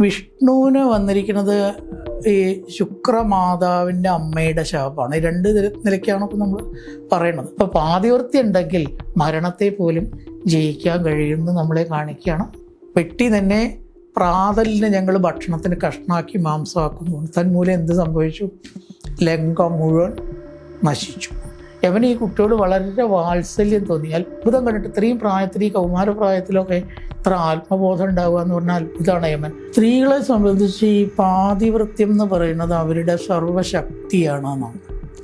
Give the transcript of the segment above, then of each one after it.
വിഷ്ണുവിന് വന്നിരിക്കുന്നത് ഈ ശുക്രമാതാവിന്റെ അമ്മയുടെ ശാപമാണ് രണ്ട് നില- നിലയ്ക്കാണ് ഇപ്പം നമ്മൾ പറയുന്നത് അപ്പോൾ പാതിവൃത്തി ഉണ്ടെങ്കിൽ മരണത്തെ പോലും ജയിക്കാൻ കഴിയുമെന്ന് നമ്മളെ കാണിക്കുകയാണ്. പെട്ടി തന്നെ പ്രാതലിന് ഞങ്ങൾ ഭക്ഷണത്തിന് കഷ്ണാക്കി മാംസമാക്കുന്നു തന്മൂലം എന്ത് സംഭവിച്ചു? ലങ്ക മുഴുവൻ നശിച്ചു. യവന് ഈ കുട്ടിയോട് വളരെ വാത്സല്യം തോന്നി അത്ഭുതം കണ്ടിട്ട് ഇത്രയും പ്രായത്തിൽ ഈ കൗമാര ഇത്ര ആത്മബോധം ഉണ്ടാവുക എന്ന് പറഞ്ഞാൽ ഇതാണ് യമൻ. സ്ത്രീകളെ സംബന്ധിച്ച് ഈ പാതിവൃത്യം എന്ന് പറയുന്നത് അവരുടെ സർവശക്തിയാണ് എന്നാണ്.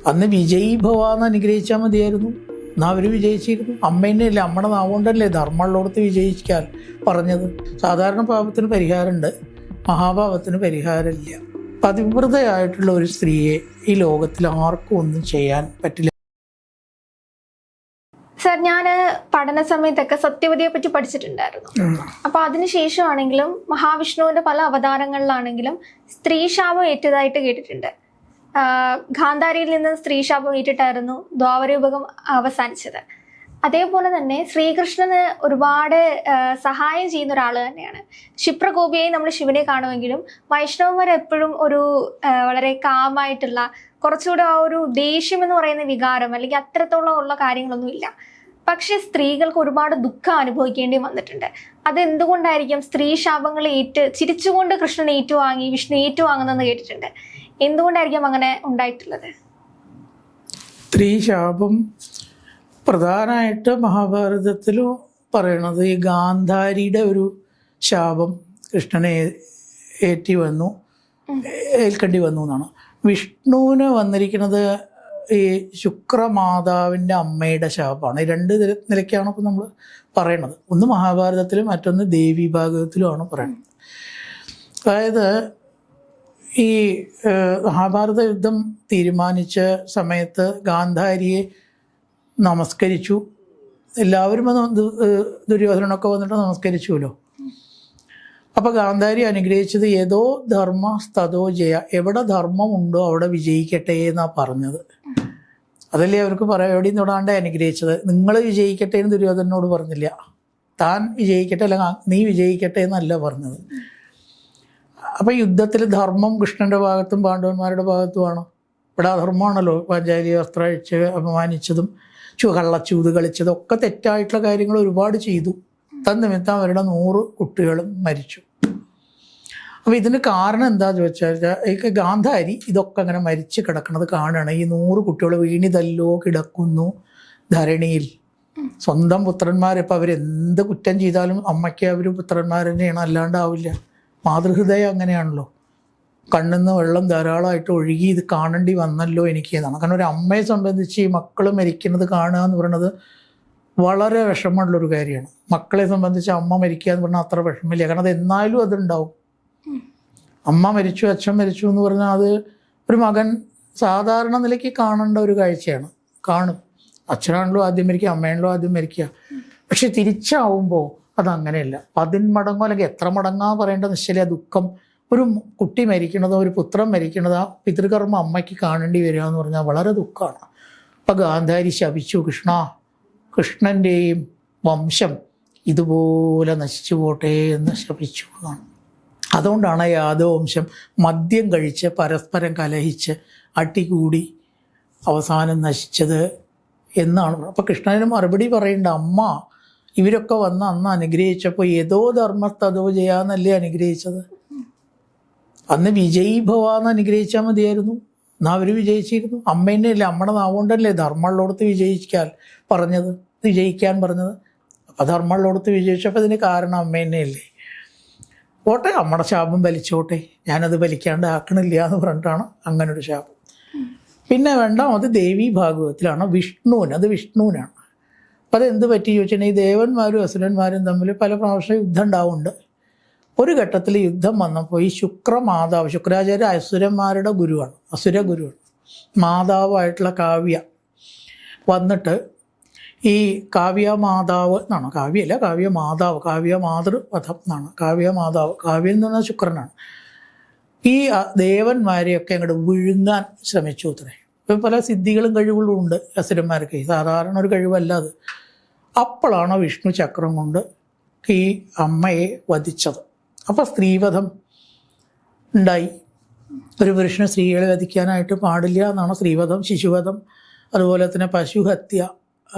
അന്ന് ഭവ ഭവാന്ന് അനുഗ്രഹിച്ചാൽ മതിയായിരുന്നു. എന്നാൽ അവർ വിജയിച്ചിരുന്നു? അമ്മേനെയല്ലേ അമ്മയുടെ നാവുകൊണ്ടല്ലേ ധർമ്മമുള്ളടത്ത് വിജയിക്കാൻ പറഞ്ഞത്? സാധാരണ പാപത്തിന് പരിഹാരമുണ്ട്. മഹാഭാവത്തിന് പരിഹാരമില്ല. പതിവ്രതയായിട്ടുള്ള ഒരു സ്ത്രീയെ ഈ ലോകത്തിൽ ആർക്കും ഒന്നും ചെയ്യാൻ പറ്റില്ല. സർ ഞാൻ പഠന സമയത്തൊക്കെ സത്യവതിയെ പറ്റി പഠിച്ചിട്ടുണ്ടായിരുന്നു. അപ്പൊ അതിനുശേഷമാണെങ്കിലും മഹാവിഷ്ണുവിന്റെ പല അവതാരങ്ങളിലാണെങ്കിലും സ്ത്രീ ശാപം ഏറ്റതായിട്ട് കേട്ടിട്ടുണ്ട്. ഗാന്ധാരിയിൽ നിന്ന് സ്ത്രീ ശാപം ഏറ്റിട്ടായിരുന്നു ദ്വാപരയുഗം അവസാനിച്ചത്. അതേപോലെ തന്നെ ശ്രീകൃഷ്ണന് ഒരുപാട് സഹായം ചെയ്യുന്ന ഒരാൾ തന്നെയാണ്. ക്ഷിപ്രകോപിയായി നമ്മൾ ശിവനെ കാണുമെങ്കിലും വൈഷ്ണവന്മാർ എപ്പോഴും ഒരു വളരെ കാമായിട്ടുള്ള കുറച്ചുകൂടെ ആ ഒരു ദേഷ്യം എന്ന് പറയുന്ന വികാരം അല്ലെങ്കിൽ അത്രത്തോളം ഉള്ള കാര്യങ്ങളൊന്നും ഇല്ല പക്ഷെ സ്ത്രീകൾക്ക് ഒരുപാട് ദുഃഖം അനുഭവിക്കേണ്ടി വന്നിട്ടുണ്ട്. അതെന്തുകൊണ്ടായിരിക്കും സ്ത്രീ ശാപങ്ങൾ ഏറ്റ് ചിരിച്ചുകൊണ്ട് കൃഷ്ണൻ ഏറ്റുവാങ്ങി വിഷ്ണു ഏറ്റുവാങ്ങുന്നെന്ന് കേട്ടിട്ടുണ്ട്. എന്തുകൊണ്ടായിരിക്കും അങ്ങനെ ഉണ്ടായിട്ടുള്ളത്? സ്ത്രീ ശാപം പ്രധാനമായിട്ട് മഹാഭാരതത്തിൽ പറയണത് ഈ ഗാന്ധാരിയുടെ ഒരു ശാപം കൃഷ്ണനെ ഏറ്റി വന്നു. ഏൽക്കേണ്ടി വന്നു എന്നാണ്. വിഷ്ണുവിന് വന്നിരിക്കുന്നത് ഈ ശുക്രമാതാവിന്റെ അമ്മയുടെ ശാപമാണ്. ഈ രണ്ട് നില- നിലയ്ക്കാണ് ഇപ്പം നമ്മൾ പറയണത്. ഒന്ന് മഹാഭാരതത്തിലും മറ്റൊന്ന് ദേവി ഭാഗവതത്തിലുമാണ് പറയുന്നത് അതായത് ഈ മഹാഭാരത യുദ്ധം തീരുമാനിച്ച സമയത്ത് ഗാന്ധാരിയെ നമസ്കരിച്ചു. എല്ലാവരും ദുര്യോധനൊക്കെ വന്നിട്ട് നമസ്കരിച്ചുവല്ലോ. അപ്പോൾ ഗാന്ധാരി അനുഗ്രഹിച്ചത് ഏതോ ധർമ്മ സ്തതോ ജയ. എവിടെ ധർമ്മമുണ്ടോ അവിടെ വിജയിക്കട്ടെ എന്നാ പറഞ്ഞത്. അതല്ലേ അവർക്ക് പറയാം എവിടെയും തൊടാണ്ട് അനുഗ്രഹിച്ചത്? നിങ്ങൾ വിജയിക്കട്ടെ എന്ന് ദുര്യോധനോട് പറഞ്ഞില്ല. താൻ വിജയിക്കട്ടെ അല്ലെങ്കിൽ നീ വിജയിക്കട്ടെ എന്നല്ല പറഞ്ഞത്. അപ്പോൾ യുദ്ധത്തിൽ ധർമ്മം കൃഷ്ണന്റെ ഭാഗത്തും പാണ്ഡവന്മാരുടെ ഭാഗത്തുമാണ് ഇവിടെ അധർമ്മമാണല്ലോ പാഞ്ചാലി വസ്ത്രഴിച്ച് അപമാനിച്ചതും ചു കള്ളച്ചൂത് കളിച്ചതും ഒക്കെ തെറ്റായിട്ടുള്ള കാര്യങ്ങൾ ഒരുപാട് ചെയ്തു. തന്നിമിത്തം അവരുടെ നൂറ് കുട്ടികളും മരിച്ചു. അപ്പോൾ ഇതിന് കാരണം എന്താ വെച്ചാൽ ഈ ഗാന്ധാരി ഇതൊക്കെ അങ്ങനെ മരിച്ചു കിടക്കുന്നത് കാണുകയാണ് ഈ നൂറ് കുട്ടികൾ വീണിതല്ലോ കിടക്കുന്നു ധരണിയിൽ. സ്വന്തം പുത്രന്മാരിപ്പോൾ അവരെന്ത് കുറ്റം ചെയ്താലും അമ്മയ്ക്ക് അവർ പുത്രന്മാർ തന്നെയാണ് അല്ലാണ്ടാവില്ല. മാതൃഹൃദയം അങ്ങനെയാണല്ലോ. കണ്ണിന്ന് വെള്ളം ധാരാളമായിട്ട് ഒഴുകി ഇത് കാണേണ്ടി വന്നല്ലോ എനിക്ക് എന്നാണ്. കാരണം ഒരു അമ്മയെ സംബന്ധിച്ച് ഈ മക്കൾ മരിക്കുന്നത് കാണുക എന്ന് പറയുന്നത് വളരെ വിഷമമുള്ളൊരു കാര്യമാണ്. മക്കളെ സംബന്ധിച്ച് അമ്മ മരിക്കുക എന്ന് പറഞ്ഞാൽ അത്ര വിഷമില്ല കാരണം അത് എന്നാലും അതുണ്ടാവും അമ്മ മരിച്ചു അച്ഛൻ മരിച്ചു എന്ന് പറഞ്ഞാൽ അത് ഒരു മകൻ സാധാരണ നിലയ്ക്ക് കാണേണ്ട ഒരു കാഴ്ചയാണ്. കാണും. അച്ഛനാണല്ലോ ആദ്യം മരിക്കുക അമ്മയാണല്ലോ ആദ്യം മരിക്കുക. പക്ഷെ തിരിച്ചാവുമ്പോൾ അതങ്ങനെയല്ല. പതിന്മടങ്ങോ അല്ലെങ്കിൽ എത്ര മടങ്ങാ പറയേണ്ട നിശ്ചല ദുഃഖം. ഒരു കുട്ടി മരിക്കണതോ ഒരു പുത്രം മരിക്കണതോ പിതൃകർമ്മ അമ്മയ്ക്ക് കാണേണ്ടി വരിക എന്ന് പറഞ്ഞാൽ വളരെ ദുഃഖമാണ്. അപ്പം ഗാന്ധാരി ശപിച്ചു കൃഷ്ണ കൃഷ്ണന്റെയും വംശം ഇതുപോലെ നശിച്ചു പോട്ടെ എന്ന് ശപിച്ചു. എന്നാണ് അതുകൊണ്ടാണ് യാദവ വംശം മദ്യം കഴിച്ച് പരസ്പരം കലഹിച്ച് അട്ടികൂടി അവസാനം നശിച്ചത് എന്നാണ് അപ്പോൾ കൃഷ്ണനും മറുപടി പറയേണ്ട അമ്മ ഇവരൊക്കെ വന്ന് അന്ന് അനുഗ്രഹിച്ചപ്പോൾ ഏതോ ധർമ്മസ്ഥതോ ചെയ്യാന്നല്ലേ അനുഗ്രഹിച്ചത്? അന്ന് വിജയീ ഭവാന്ന് അനുഗ്രഹിച്ചാൽ മതിയായിരുന്നു. എന്നാൽ അവർ വിജയിച്ചിരുന്നു? അമ്മേനെ അല്ലേ അമ്മയുടെ നാവുകൊണ്ടല്ലേ ധർമ്മമുള്ളടത്ത് വിജയിക്കാൻ പറഞ്ഞത്? വിജയിക്കാൻ പറഞ്ഞത്. അപ്പം ധർമ്മമുള്ളടത്ത് വിജയിച്ചപ്പോൾ ഇതിന് കാരണം അമ്മേനെയല്ലേ? പോട്ടെ അമ്മയുടെ ശാപം വലിച്ചോട്ടെ ഞാനത് വലിക്കാണ്ട് ആക്കണില്ല എന്ന് പറഞ്ഞിട്ടാണ് അങ്ങനെ ഒരു ശാപം. പിന്നെ രണ്ടാമത് ദേവി ഭാഗവത്തിലാണ് വിഷ്ണുവിന് അത് വിഷ്ണുവിനാണ്. അപ്പം അത് എന്ത് പറ്റി ചോദിച്ചിട്ടുണ്ടെങ്കിൽ ദേവന്മാരും അസുരന്മാരും തമ്മിൽ പല പ്രാവശ്യം യുദ്ധം ഉണ്ടാവുന്നുണ്ട്. ഒരു ഘട്ടത്തിൽ യുദ്ധം വന്നപ്പോൾ ഈ ശുക്രമാതാവ് ശുക്രാചാര്യ അസുരന്മാരുടെ ഗുരുവാണ് അസുര ഗുരുവാണ് മാതാവായിട്ടുള്ള കാവ്യ വന്നിട്ട് ഈ കാവ്യ മാതാവ് എന്നാണ്? കാവ്യല്ല കാവ്യ മാതാവ് കാവ്യ മാതൃവധം എന്നാണ്. കാവ്യ മാതാവ് കാവ്യം എന്ന് പറഞ്ഞാൽ ശുക്രനാണ്. ഈ ദേവന്മാരെയൊക്കെ അങ്ങോട്ട് വിഴുങ്ങാൻ ശ്രമിച്ചു അത്രേ ഇപ്പം പല സിദ്ധികളും കഴിവുകളും ഉണ്ട് അസുരന്മാർക്ക്. സാധാരണ ഒരു കഴിവല്ല അത്. അപ്പോഴാണ് വിഷ്ണു ചക്രം കൊണ്ട് ഈ അമ്മയെ വധിച്ചത്. അപ്പോൾ സ്ത്രീവധം ഉണ്ടായി. ഒരു പുരുഷന് സ്ത്രീകളെ വധിക്കാനായിട്ട് പാടില്ല എന്നാണ് സ്ത്രീവധം ശിശുവധം അതുപോലെ തന്നെ പശുഹത്യ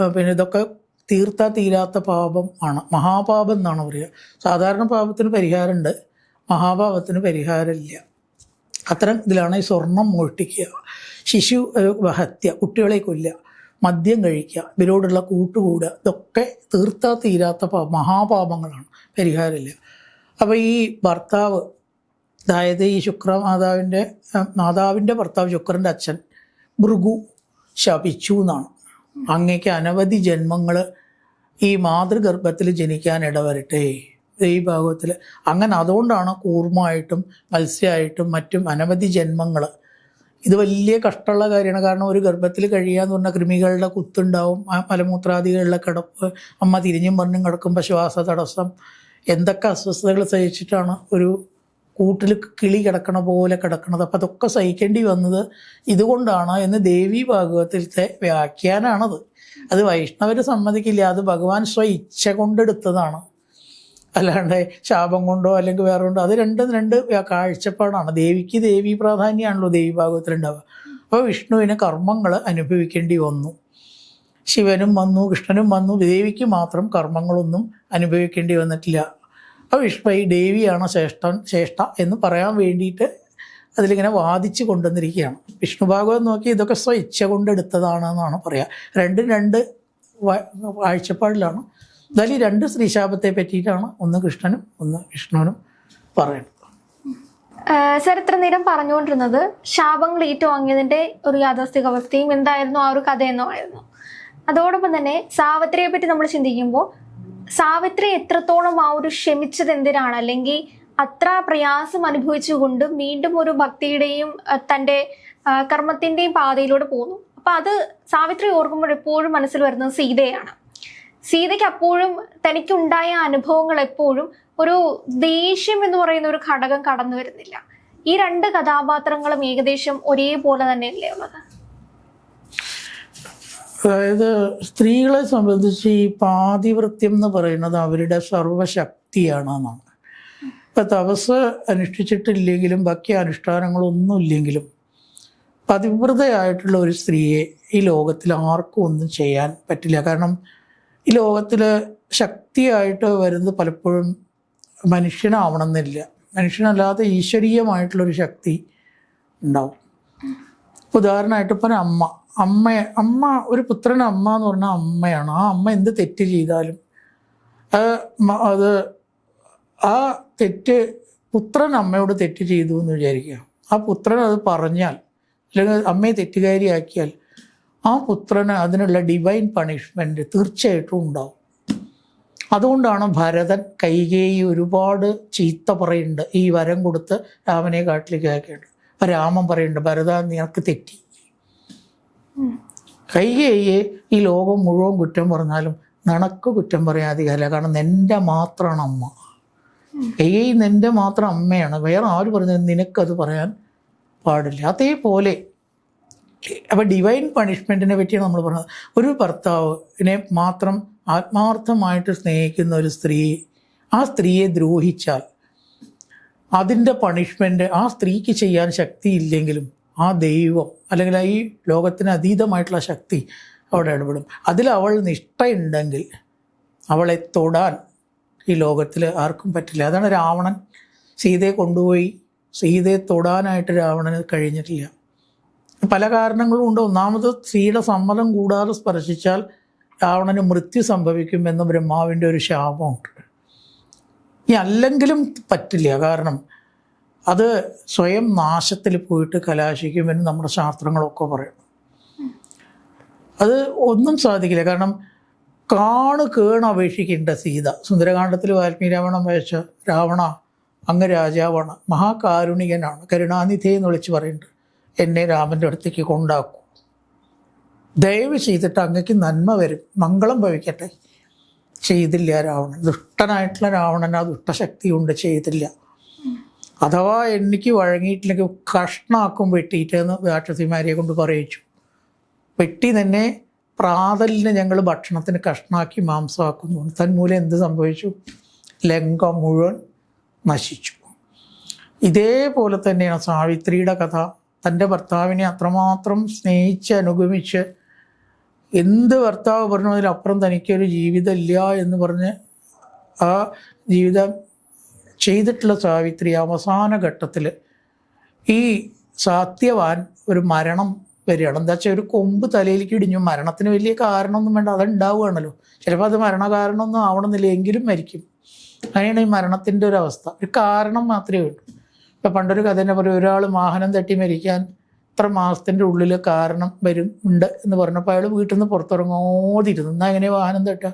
പിന്നെ ഇതൊക്കെ തീർത്താ തീരാത്ത പാപം ആണ്. മഹാപാപം എന്നാണ് പറയുക. സാധാരണ പാപത്തിന് പരിഹാരമുണ്ട്. മഹാപാപത്തിന് പരിഹാരമില്ല. അത്തരം ഇതിലാണ് ഈ സ്വർണം മോഷ്ടിക്കുക. ശിശു ഹത്യ കുട്ടികളെ കൊല്ലുക മദ്യം കഴിക്കുക ഇവരോടുള്ള കൂട്ടുകൂടുക ഇതൊക്കെ തീർത്താ തീരാത്ത പാ- മഹാപാപങ്ങളാണ്. പരിഹാരമില്ല. അപ്പോൾ ഈ ഭർത്താവ് അതായത് ഈ ശുക്രമാതാവിന്റെ മാതാവിന്റെ ഭർത്താവ് ശുക്രന്റെ അച്ഛൻ ഭൃഗു ശപിച്ചു എന്നാണ്. അങ്ങേക്ക് അനവധി ജന്മങ്ങൾ ഈ മാതൃഗർഭത്തിൽ ജനിക്കാൻ ഇടവരട്ടെ. ഈ ഭാഗത്തിൽ അങ്ങനെ അതുകൊണ്ടാണ് കൂർമ്മമായിട്ടും മത്സ്യമായിട്ടും മറ്റും അനവധി ജന്മങ്ങൾ ഇത് വലിയ കഷ്ടമുള്ള കാര്യമാണ്. കാരണം ഒരു ഗർഭത്തിൽ കഴിയാന്ന് പറഞ്ഞാൽ കൃമികളുടെ കുത്തുണ്ടാവും. ആ മലമൂത്രാദികളുടെ കിടപ്പ് അമ്മ തിരിഞ്ഞും പറഞ്ഞും കിടക്കുമ്പോൾ ശ്വാസ തടസ്സം എന്തൊക്കെ അസ്വസ്ഥതകൾ സഹിച്ചിട്ടാണ് ഒരു കൂട്ടിൽ കിളി കിടക്കണ പോലെ കിടക്കണത്. അപ്പം അതൊക്കെ സഹിക്കേണ്ടി വന്നത് ഇതുകൊണ്ടാണ് എന്ന് ദേവി ഭാഗവതത്തിലത്തെ വ്യാഖ്യാനാണത്. അത് വൈഷ്ണവർ സമ്മതിക്കില്ല. അത് ഭഗവാൻ സ്വ ഇച്ഛ കൊണ്ടെടുത്തതാണ്. അല്ലാണ്ട് ശാപം കൊണ്ടോ അല്ലെങ്കിൽ വേറെ കൊണ്ടോ അത് രണ്ടും രണ്ട് കാഴ്ചപ്പാടാണ്. ദേവിക്ക് ദേവി പ്രാധാന്യമാണല്ലോ ദേവി ഭാഗവത്തിലുണ്ടാവുക അപ്പോൾ വിഷ്ണുവിന് കർമ്മങ്ങൾ അനുഭവിക്കേണ്ടി വന്നു. ശിവനും വന്നു കൃഷ്ണനും വന്നു. ദേവിക്ക് മാത്രം കർമ്മങ്ങളൊന്നും അനുഭവിക്കേണ്ടി വന്നിട്ടില്ല. വിഷ്ണു ഈ ദേവിയാണ് ശ്രേഷ്ഠൻ ശ്രേഷ്ഠ എന്ന് പറയാൻ വേണ്ടിയിട്ട് അതിലിങ്ങനെ വാദിച്ചു കൊണ്ടുവന്നിരിക്കുകയാണ്. വിഷ്ണു ഭാഗവത് നോക്കി ഇതൊക്കെ സ്വ ഇച്ഛ കൊണ്ടെടുത്തതാണെന്നാണ് പറയുക രണ്ടും രണ്ട് കാഴ്ചപ്പാടിലാണ്. എന്തായാലും രണ്ട് ശ്രീശാപത്തെ പറ്റിയിട്ടാണ് ഒന്ന് കൃഷ്ണനും ഒന്ന് വിഷ്ണുവിനും പറയുന്നത്. സർ ഇത്ര നേരം പറഞ്ഞുകൊണ്ടിരുന്നത് ശാപങ്ങൾ ഏറ്റുവാങ്ങിയതിന്റെ ഒരു യാഥാസ്ഥിക അവസ്ഥയും എന്തായിരുന്നു ആ ഒരു കഥയെന്നോ ആയിരുന്നു. അതോടൊപ്പം തന്നെ സാവത്രിയെ പറ്റി നമ്മൾ ചിന്തിക്കുമ്പോൾ സാവിത്രി എത്രത്തോളം ആ ഒരു ക്ഷമിച്ചത് എന്തിനാണ്? അല്ലെങ്കിൽ അത്ര പ്രയാസം അനുഭവിച്ചുകൊണ്ട് വീണ്ടും ഒരു ഭക്തിയുടെയും തന്റെ തന്റെ കർമ്മത്തിന്റെയും പാതയിലൂടെ പോകുന്നു. അപ്പൊ അത് സാവിത്രി ഓർക്കുമ്പോൾ എപ്പോഴും മനസ്സിൽ വരുന്നത് സീതയാണ്. സീതയ്ക്ക് അപ്പോഴും തനിക്കുണ്ടായ അനുഭവങ്ങൾ എപ്പോഴും ഒരു ദേഷ്യം എന്ന് പറയുന്ന ഒരു ഘടകം കടന്നു വരുന്നില്ല. ഈ രണ്ട് കഥാപാത്രങ്ങളും ഏകദേശം ഒരേപോലെ തന്നെയല്ലേ ഉള്ളത്? അതായത് സ്ത്രീകളെ സംബന്ധിച്ച് ഈ പാതിവൃത്യം എന്ന് പറയുന്നത് അവരുടെ സർവശക്തിയാണ് എന്നാണ് ഇപ്പം തപസ് അനുഷ്ഠിച്ചിട്ടില്ലെങ്കിലും ബാക്കി അനുഷ്ഠാനങ്ങളൊന്നും ഇല്ലെങ്കിലും പതിവ്രതയായിട്ടുള്ള ഒരു സ്ത്രീയെ ഈ ലോകത്തിൽ ആർക്കും ഒന്നും ചെയ്യാൻ പറ്റില്ല. കാരണം ഈ ലോകത്തിൽ ശക്തിയായിട്ട് വരുന്നത് പലപ്പോഴും മനുഷ്യനാവണമെന്നില്ല. മനുഷ്യനല്ലാതെ ഈശ്വരീയമായിട്ടുള്ളൊരു ശക്തി ഉണ്ടാവും. ഉദാഹരണമായിട്ട് ഇപ്പം അമ്മ. അമ്മ അമ്മ ഒരു പുത്രൻ അമ്മ എന്ന് പറഞ്ഞാൽ അമ്മയാണ്. ആ അമ്മ എന്ത് തെറ്റ് ചെയ്താലും അത് ആ തെറ്റ് പുത്രൻ അമ്മയോട് തെറ്റ് ചെയ്തു എന്ന് വിചാരിക്കുക. ആ പുത്രൻ അത് പറഞ്ഞാൽ അല്ലെങ്കിൽ അമ്മയെ തെറ്റുകാരിയാക്കിയാൽ ആ പുത്രന് അതിനുള്ള ഡിവൈൻ പണിഷ്മെന്റ് തീർച്ചയായിട്ടും ഉണ്ടാവും. അതുകൊണ്ടാണ് ഭരതൻ കൈകേയി ഒരുപാട് ചീത്ത പറയുന്നുണ്ട്. ഈ വരം കൊടുത്ത് രാമനെ കാട്ടിലേക്ക് ആക്കിയിട്ടുണ്ട് അപ്പം രാമൻ പറയുന്നുണ്ട് ഭരത നിനക്ക് തെറ്റി. കൈകേയെ ഈ ലോകം മുഴുവൻ കുറ്റം പറഞ്ഞാലും നിനക്ക് കുറ്റം പറയാൻ അധികാരമില്ല കാരണം നിന്റെ മാത്രമാണ് അമ്മ. കൈകേയി നിന്റെ മാത്രം അമ്മയാണ്. വേറെ ആര് പറഞ്ഞത് നിനക്കത് പറയാൻ പാടില്ല. അതേപോലെ അപ്പോൾ ഡിവൈൻ പണിഷ്മെന്റിനെ പറ്റിയാണ് നമ്മൾ പറഞ്ഞത്. ഒരു ഭർത്താവിനെ മാത്രം ആത്മാർത്ഥമായിട്ട് സ്നേഹിക്കുന്ന ഒരു സ്ത്രീ ആ സ്ത്രീയെ ദ്രോഹിച്ചാൽ അതിന്റെ പണിഷ്മെന്റ് ആ സ്ത്രീക്ക് ചെയ്യാൻ ശക്തിയില്ലെങ്കിലും ആ ദൈവം അല്ലെങ്കിൽ ഈ ലോകത്തിന് അതീതമായിട്ടുള്ള ശക്തി അവിടെ ഇടപെടും. അതിൽ അവൾ നിഷ്ഠയുണ്ടെങ്കിൽ അവളെ തൊടാൻ ഈ ലോകത്തിൽ ആർക്കും പറ്റില്ല. അതാണ് രാവണൻ സീതയെ കൊണ്ടുപോയി സീതയെ തൊടാനായിട്ട് രാവണന് കഴിഞ്ഞിട്ടില്ല. പല കാരണങ്ങളും ഉണ്ട്. ഒന്നാമത് സ്ത്രീയുടെ സമ്മതം കൂടാതെ സ്പർശിച്ചാൽ രാവണന് മൃത്യു സംഭവിക്കുമെന്ന് ബ്രഹ്മാവിന്റെ ഒരു ശാപമുണ്ട്. ഇനി അല്ലെങ്കിലും പറ്റില്ല. കാരണം അത് സ്വയം നാശത്തിൽ പോയിട്ട് കലാശിക്കുമെന്ന് നമ്മുടെ ശാസ്ത്രങ്ങളൊക്കെ പറയും. അത് ഒന്നും സാധിക്കില്ല. കാരണം കാണ് കേണ് അപേക്ഷിക്കേണ്ട സീത. സുന്ദരകാന്ഡത്തിൽ വാൽമീകി രാവണം വായിച്ച രാവണ അങ്ങ് രാജാവാണ്. മഹാകാരുണികനാണ്. കരുണാനിധി എന്ന് വിളിച്ച് പറയുന്നുണ്ട്. എന്നെ രാമന്റെ അടുത്തേക്ക് കൊണ്ടാക്കൂ. ദയവ് ചെയ്തിട്ട് അങ്ങക്ക് നന്മ വരും. മംഗളം ഭവിക്കട്ടെ. ചെയ്തില്ല രാവണൻ. ദുഷ്ടനായിട്ടുള്ള രാവണൻ ആ ദുഷ്ടശക്തി കൊണ്ട് ചെയ്തില്ല. അഥവാ എണ്ണിക്ക് വഴങ്ങിയിട്ടില്ലെങ്കിൽ കഷ്ണാക്കും വെട്ടിയിട്ട് എന്ന് രാക്ഷസിമാരെ കൊണ്ട് പറയിച്ചു. വെട്ടി തന്നെ പ്രാതലിന് ഞങ്ങൾ ഭക്ഷണത്തിന് കഷ്ണാക്കി മാംസമാക്കുന്നു. തന്മൂലം എന്ത് സംഭവിച്ചു? ലങ്ക മുഴുവൻ നശിച്ചു. ഇതേപോലെ തന്നെയാണ് സാവിത്രിയുടെ കഥ. തന്റെ ഭർത്താവിനെ അത്രമാത്രം സ്നേഹിച്ച് അനുഗമിച്ച് എന്ത് ഭർത്താവ് പറഞ്ഞു അതിലപ്പുറം തനിക്കൊരു ജീവിതമില്ല എന്ന് പറഞ്ഞ് ആ ജീവിതം ചെയ്തിട്ടുള്ള സാവിത്രി അവസാന ഘട്ടത്തിൽ ഈ സത്യവാൻ ഒരു മരണം വരികയാണ്. എന്താ വെച്ചാൽ ഒരു കൊമ്പ് തലയിലേക്ക് ഇടിഞ്ഞു. മരണത്തിന് വലിയ കാരണമൊന്നും വേണ്ട. അതുണ്ടാവുകയാണല്ലോ. ചിലപ്പോൾ അത് മരണ കാരണമൊന്നും ആവണമെന്നില്ല. എങ്കിലും മരിക്കും. അങ്ങനെയാണ് ഈ മരണത്തിന്റെ ഒരു അവസ്ഥ. ഒരു കാരണം മാത്രമേ ഉള്ളൂ. ഇപ്പം പണ്ടൊരു കഥ തന്നെ പറയും ഒരാൾ വാഹനം തട്ടി മരിക്കാൻ ഇത്ര മാസത്തിന്റെ ഉള്ളിൽ കാരണം വരും ഉണ്ട് എന്ന് പറഞ്ഞപ്പോൾ അയാൾ വീട്ടിൽ നിന്ന് പുറത്തിറങ്ങാതിരുന്നു. എന്നാൽ എങ്ങനെ വാഹനം തട്ടുക?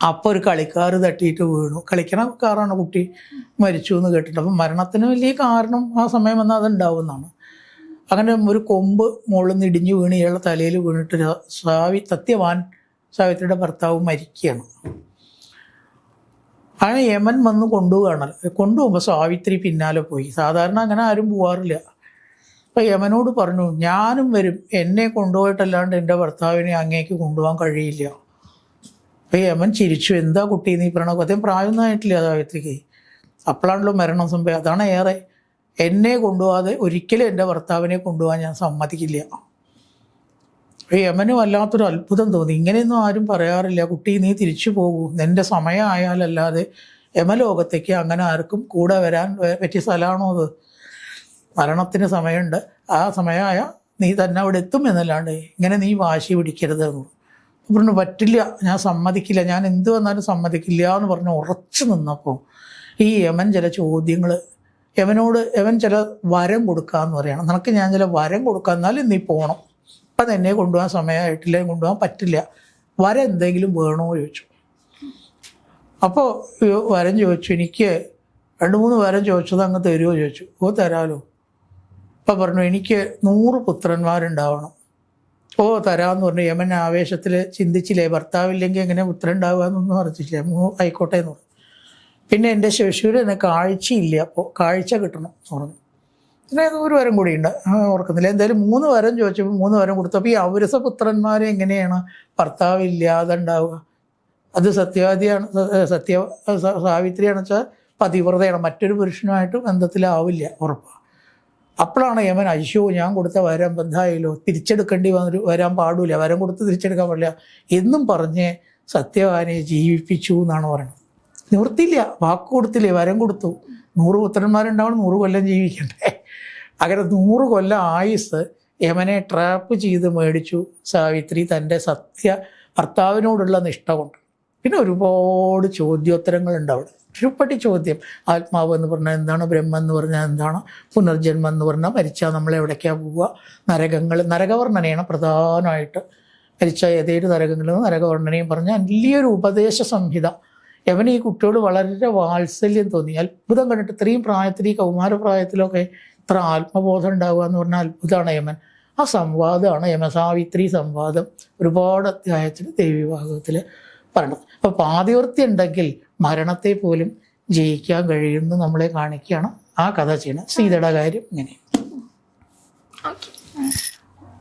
അപ്പോൾ ഒരു കളിക്കാർ തട്ടിയിട്ട് വീണു. കളിക്കണ കാറാണ് കുട്ടി മരിച്ചു എന്ന് കേട്ടിട്ട്. അപ്പം മരണത്തിന് വലിയ കാരണം ആ സമയം വന്നാൽ അതുണ്ടാവുമെന്നാണ് അങ്ങനെ ഒരു കൊമ്പ് മുകളിൽ നിന്ന് ഇടിഞ്ഞു വീണ് ഇയാളുടെ തലയിൽ വീണിട്ട് സാവി സത്യവാൻ സാവിത്രിയുടെ ഭർത്താവ് മരിക്കുകയാണ്. അങ്ങനെ യമൻ വന്ന് കൊണ്ടുപോവാണ് കൊണ്ടുപോകുമ്പോൾ സാവിത്രി പിന്നാലെ പോയി. സാധാരണ അങ്ങനെ ആരും പോവാറില്ല. അപ്പം യമനോട് പറഞ്ഞു ഞാനും വരും. എന്നെ കൊണ്ടുപോയിട്ടല്ലാണ്ട് എന്റെ ഭർത്താവിനെ അങ്ങേക്ക് കൊണ്ടുപോകാൻ കഴിയില്ല. അപ്പം യമൻ ചിരിച്ചു എന്താ കുട്ടി നീ പറയണ അദ്ദേഹം പ്രായമൊന്നും ആയിട്ടില്ല സാവിത്രിക്ക്. അപ്പോഴാണല്ലോ മരണം സംഭവം. അതാണ് ഏറെ എന്നെ കൊണ്ടുപോകാതെ ഒരിക്കലും എന്റെ ഭർത്താവിനെ കൊണ്ടുപോകാൻ ഞാൻ സമ്മതിക്കില്ല. അപ്പോൾ യമന് വല്ലാത്തൊരു അത്ഭുതം തോന്നി. ഇങ്ങനെയൊന്നും ആരും പറയാറില്ല കുട്ടി നീ തിരിച്ചു പോകൂ. നിന്റെ സമയമായാലല്ലാതെ യമലോകത്തേക്ക് അങ്ങനെ ആർക്കും കൂടെ വരാൻ പറ്റിയ സ്ഥലമാണോ അത്? മരണത്തിന് സമയമുണ്ട്. ആ സമയമായ നീ തന്നെ അവിടെ എത്തും എന്നല്ലാണ്ട് ഇങ്ങനെ നീ വാശി പിടിക്കരുത് പറഞ്ഞു പറ്റില്ല ഞാൻ സമ്മതിക്കില്ല ഞാൻ എന്ത് വന്നാലും സമ്മതിക്കില്ല എന്ന് പറഞ്ഞ് ഉറച്ചു നിന്നപ്പോൾ ഈ യമൻ ചില ചോദ്യങ്ങൾ യമനോട് യമൻ ചില വരം കൊടുക്കാന്ന് പറയണം. നിനക്ക് ഞാൻ ചില വരം കൊടുക്കുക എന്നാലും നീ പോകണം ഇപ്പം തന്നെ കൊണ്ടുപോകാൻ സമയമായിട്ടില്ല കൊണ്ടുപോകാൻ പറ്റില്ല. വരം എന്തെങ്കിലും വേണോ ചോദിച്ചു. അപ്പോൾ വരം ചോദിച്ചു എനിക്ക് രണ്ട് മൂന്ന് വരം ചോദിച്ചത് അങ്ങ് തരുമോ ചോദിച്ചു. ഓ തരാലോ. അപ്പം പറഞ്ഞു എനിക്ക് നൂറ് പുത്രന്മാരുണ്ടാവണം. ഓ തരാമെന്ന് പറഞ്ഞു. യമൻ ആവേശത്തിൽ ചിന്തിച്ചില്ലേ ഭർത്താവില്ലെങ്കിൽ എങ്ങനെ ഉത്തരം ഉണ്ടാവുക എന്നൊന്നും അറിയിച്ചില്ല മൂ ആയിക്കോട്ടെ എന്ന് പറഞ്ഞു. പിന്നെ എന്റെ ശിശുവിന് കാഴ്ചയില്ല. അപ്പോൾ കാഴ്ച കിട്ടണം എന്ന് പറഞ്ഞു. പിന്നെ ഒരു വരം കൂടിയുണ്ട് ഓർക്കുന്നില്ല? എന്തായാലും മൂന്ന് വരം ചോദിച്ചപ്പോൾ മൂന്ന് വരം കൊടുത്തപ്പോൾ ഈ അവരസ പുത്രന്മാരെ എങ്ങനെയാണ്? ഭർത്താവില്ലാതെ ഉണ്ടാവുക. അത് സത്യവാദിയാണ് സത്യ സാവിത്രിയാണെന്ന് വെച്ചാൽ പതിവ്രതയാണ്. മറ്റൊരു പുരുഷനുമായിട്ട് ബന്ധത്തിലാവില്ല ഉറപ്പാണ് അപ്പോഴാണ് യമൻ അയ്യോ ഞാൻ കൊടുത്ത വരം ബന്ധായല്ലോ തിരിച്ചെടുക്കേണ്ടി വന്നൊരു വരാൻ പാടില്ല വരം കൊടുത്ത് തിരിച്ചെടുക്കാൻ പാടില്ല. എന്നും പറഞ്ഞ് സത്യവാനെ ജീവിപ്പിച്ചു എന്നാണ് പറയുന്നത്. നിവൃത്തിയില്ല. വാക്ക് കൊടുത്തില്ലേ? വരം കൊടുത്തു. നൂറ് പുത്രന്മാരുണ്ടാവണം നൂറ് കൊല്ലം ജീവിക്കണ്ടേ അങ്ങനെ നൂറ് കൊല്ലം ആയുസ് യമനെ ട്രാപ്പ് ചെയ്ത് മേടിച്ചു. സാവിത്രി തന്റെ സത്യ ഭർത്താവിനോടുള്ള നിഷ്ഠ കൊണ്ട്. പിന്നെ ഒരുപാട് ചോദ്യോത്തരങ്ങളുണ്ട് അവിടെ. ചുരുപ്പട്ടി ചോദ്യം. ആത്മാവ് എന്ന് പറഞ്ഞാൽ എന്താണ് ബ്രഹ്മം എന്ന് പറഞ്ഞാൽ എന്താണ് പുനർജന്മം എന്ന് പറഞ്ഞാൽ മരിച്ചാൽ നമ്മൾ എവിടേക്കാണ് പോവുക? നരകങ്ങൾ നരകവർണനയാണ് പ്രധാനമായിട്ട് മരിച്ച ഏതേലും നരകങ്ങളും നരകവർണനയും പറഞ്ഞ വലിയൊരു ഉപദേശ സംഹിത. യവന് ഈ കുട്ടിയോട് വളരെ വാത്സല്യം തോന്നി. അത്ഭുതം കണ്ടിട്ട് ഇത്രയും പ്രായത്തിൽ ഈ കൗമാരപ്രായത്തിലൊക്കെ ഇത്ര ആത്മബോധം ഉണ്ടാവുക എന്ന് പറഞ്ഞാൽ അത്ഭുതമാണ് യമൻ. ആ സംവാദമാണ് യമസാവിത്രി സംവാദം. ഒരുപാട് അധ്യായത്തിൽ ദേവി ഭാഗത്തിൽ പറയണത്. അപ്പോൾ പാതിവൃത്തി ഉണ്ടെങ്കിൽ മരണത്തെ പോലും ജയിക്കാൻ കഴിയുമെന്ന് നമ്മളെ കാണിക്കുകയാണ് ആ കഥ ചെയ്യണം സീതയുടെ കാര്യം ഇങ്ങനെ. ഓക്കെ